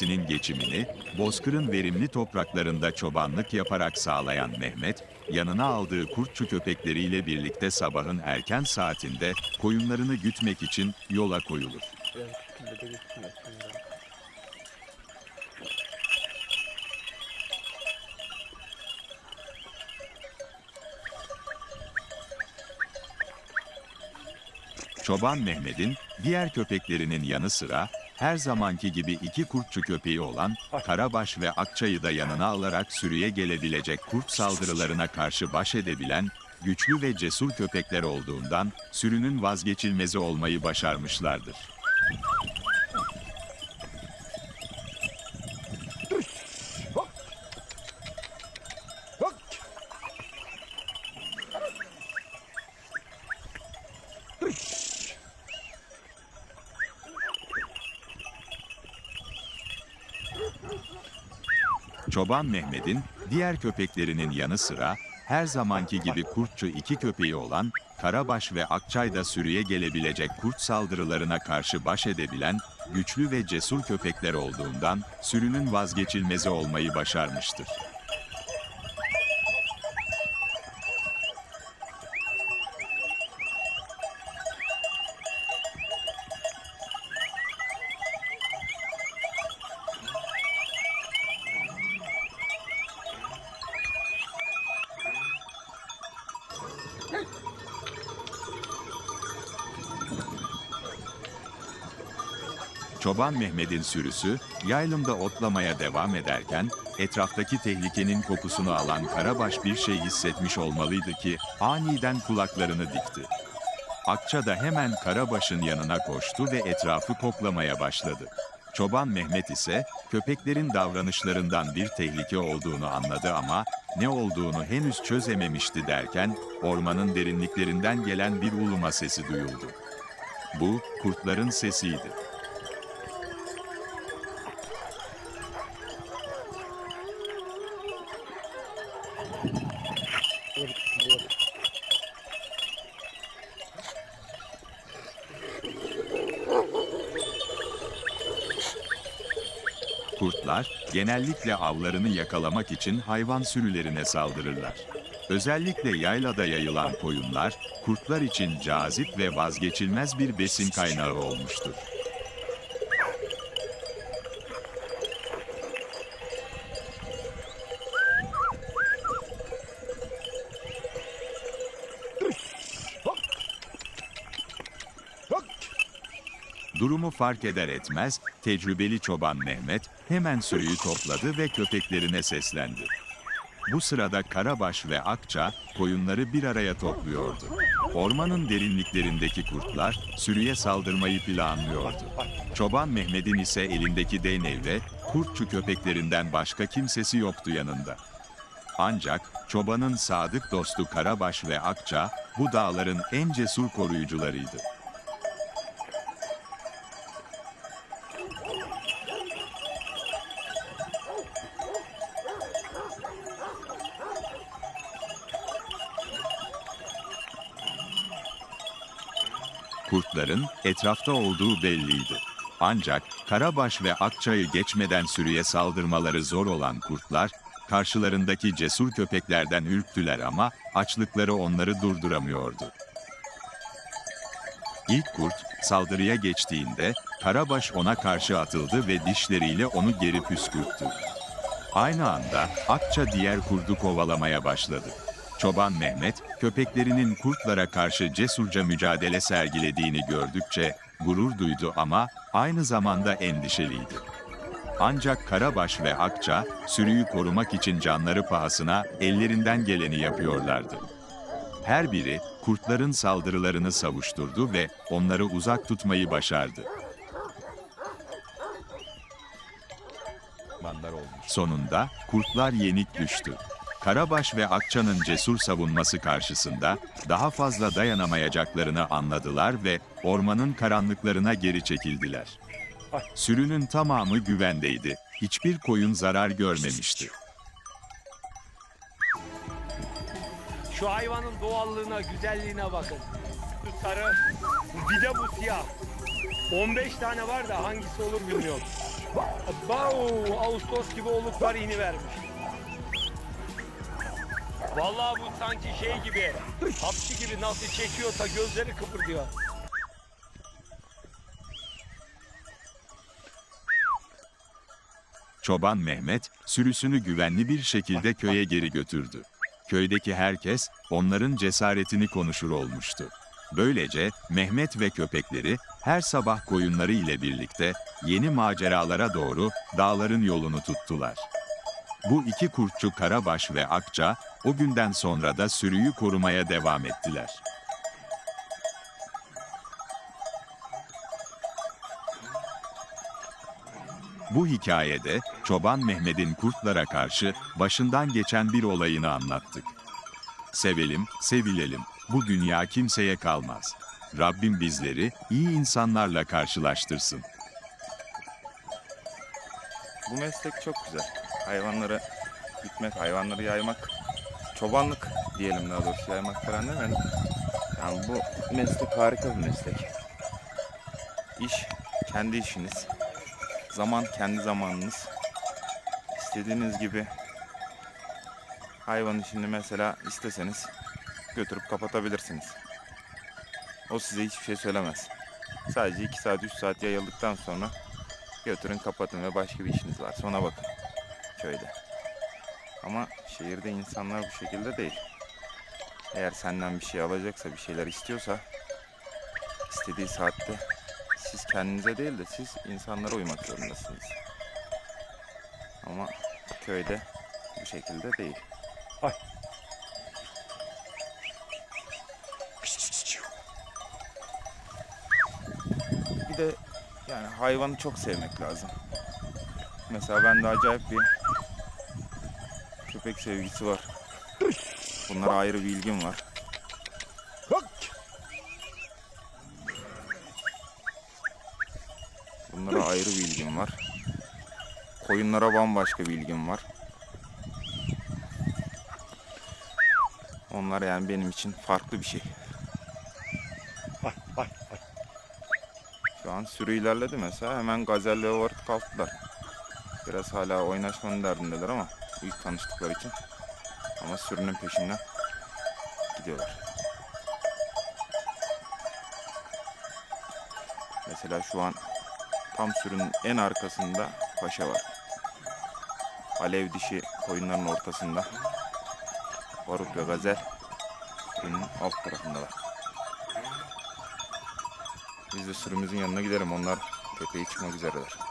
Sinin geçimini Bozkır'ın verimli topraklarında çobanlık yaparak sağlayan Mehmet, yanına aldığı kurtçu köpekleriyle birlikte sabahın erken saatinde koyunlarını gütmek için yola koyulur. Çoban Mehmet'in diğer köpeklerinin yanı sıra her zamanki gibi iki kurtçu köpeği olan Karabaş ve Akçay'ı da yanına alarak sürüye gelebilecek kurt saldırılarına karşı baş edebilen güçlü ve cesur köpekler olduğundan sürünün vazgeçilmezi olmayı başarmışlardır. Çoban Mehmet'in diğer köpeklerinin yanı sıra her zamanki gibi kurtçu iki köpeği olan Karabaş ve Akçay da sürüye gelebilecek kurt saldırılarına karşı baş edebilen güçlü ve cesur köpekler olduğundan sürünün vazgeçilmezi olmayı başarmıştır. Çoban Mehmet'in sürüsü yaylımda otlamaya devam ederken etraftaki tehlikenin kokusunu alan Karabaş bir şey hissetmiş olmalıydı ki aniden kulaklarını dikti. Akça da hemen Karabaş'ın yanına koştu ve etrafı koklamaya başladı. Çoban Mehmet ise köpeklerin davranışlarından bir tehlike olduğunu anladı ama ne olduğunu henüz çözememişti derken ormanın derinliklerinden gelen bir uluma sesi duyuldu. Bu kurtların sesiydi. Kurtlar genellikle avlarını yakalamak için hayvan sürülerine saldırırlar. Özellikle yaylada yayılan koyunlar kurtlar için cazip ve vazgeçilmez bir besin kaynağı olmuştur. Durumu fark eder etmez tecrübeli çoban Mehmet hemen sürüyü topladı ve köpeklerine seslendi. Bu sırada Karabaş ve Akça koyunları bir araya topluyordu. Ormanın derinliklerindeki kurtlar sürüye saldırmayı planlıyordu. Çoban Mehmet'in ise elindeki değnevle kurtçu köpeklerinden başka kimsesi yoktu yanında. Ancak çobanın sadık dostu Karabaş ve Akça bu dağların en cesur koruyucularıydı. Kurtların etrafta olduğu belliydi. Ancak Karabaş ve Akçay'ı geçmeden sürüye saldırmaları zor olan kurtlar, karşılarındaki cesur köpeklerden ürktüler ama açlıkları onları durduramıyordu. İlk kurt saldırıya geçtiğinde Karabaş ona karşı atıldı ve dişleriyle onu geri püskürttü. Aynı anda Akça diğer kurdu kovalamaya başladı. Çoban Mehmet, köpeklerinin kurtlara karşı cesurca mücadele sergilediğini gördükçe gurur duydu ama aynı zamanda endişeliydi. Ancak Karabaş ve Akça sürüyü korumak için canları pahasına ellerinden geleni yapıyorlardı. Her biri kurtların saldırılarını savuşturdu ve onları uzak tutmayı başardı. Sonunda kurtlar yenik düştü. Karabaş ve Akça'nın cesur savunması karşısında daha fazla dayanamayacaklarını anladılar ve ormanın karanlıklarına geri çekildiler. Sürünün tamamı güvendeydi. Hiçbir koyun zarar görmemişti. Şu hayvanın doğallığına, güzelliğine bakın. Şu sarı, bir de bu siyah. 15 tane var da hangisi olur bilmiyorum. Bau, Ağustos gibi oluklar ini vermiş. Vallahi bu sanki şey gibi, hapşi gibi nasıl çekiyorsa gözleri kıpırdıyor. Çoban Mehmet sürüsünü güvenli bir şekilde köye geri götürdü. Köydeki herkes onların cesaretini konuşur olmuştu. Böylece Mehmet ve köpekleri her sabah koyunları ile birlikte yeni maceralara doğru dağların yolunu tuttular. Bu iki kurtçu Karabaş ve Akça o günden sonra da sürüyü korumaya devam ettiler. Bu hikayede Çoban Mehmet'in kurtlara karşı başından geçen bir olayını anlattık. Sevelim, sevilelim. Bu dünya kimseye kalmaz. Rabbim bizleri iyi insanlarla karşılaştırsın. Bu meslek çok güzel. Hayvanları gütmek, hayvanları yaymak, çobanlık diyelim daha doğrusu yaymak falan demedim. Yani bu meslek harika bir meslek. İş kendi işiniz. Zaman kendi zamanınız. İstediğiniz gibi hayvan işini mesela isteseniz götürüp kapatabilirsiniz. O size hiçbir şey söylemez. Sadece 2 saat 3 saat yayıldıktan sonra götürün kapatın ve başka bir işiniz varsa ona bakın köyde. Ama şehirde insanlar bu şekilde değil. Eğer senden bir şey alacaksa, bir şeyler istiyorsa istediği saatte siz kendinize değil de siz insanlara uymak zorundasınız. Ama köyde bu şekilde değil. Bir de yani hayvanı çok sevmek lazım. Mesela bende acayip bir köpek sevgisi var. Bunlara ayrı bir ilgim var. Bunlara ayrı bir ilgim var. Koyunlara bambaşka bir ilgim var. Onlar yani benim için farklı bir şey. Şu an sürü ilerledi mesela hemen gazelle varıp kalktılar. Biraz hala oynaşmanın derdindeler ama ilk tanıştıkları için. Ama sürünün peşinden gidiyorlar. Mesela şu an tam sürünün en arkasında paşa var. Alev dişi koyunların ortasında. Barut ve gazel sürünün alt tarafındalar. Biz de sürümüzün yanına gidelim. Onlar tepeye çıkmak üzereler.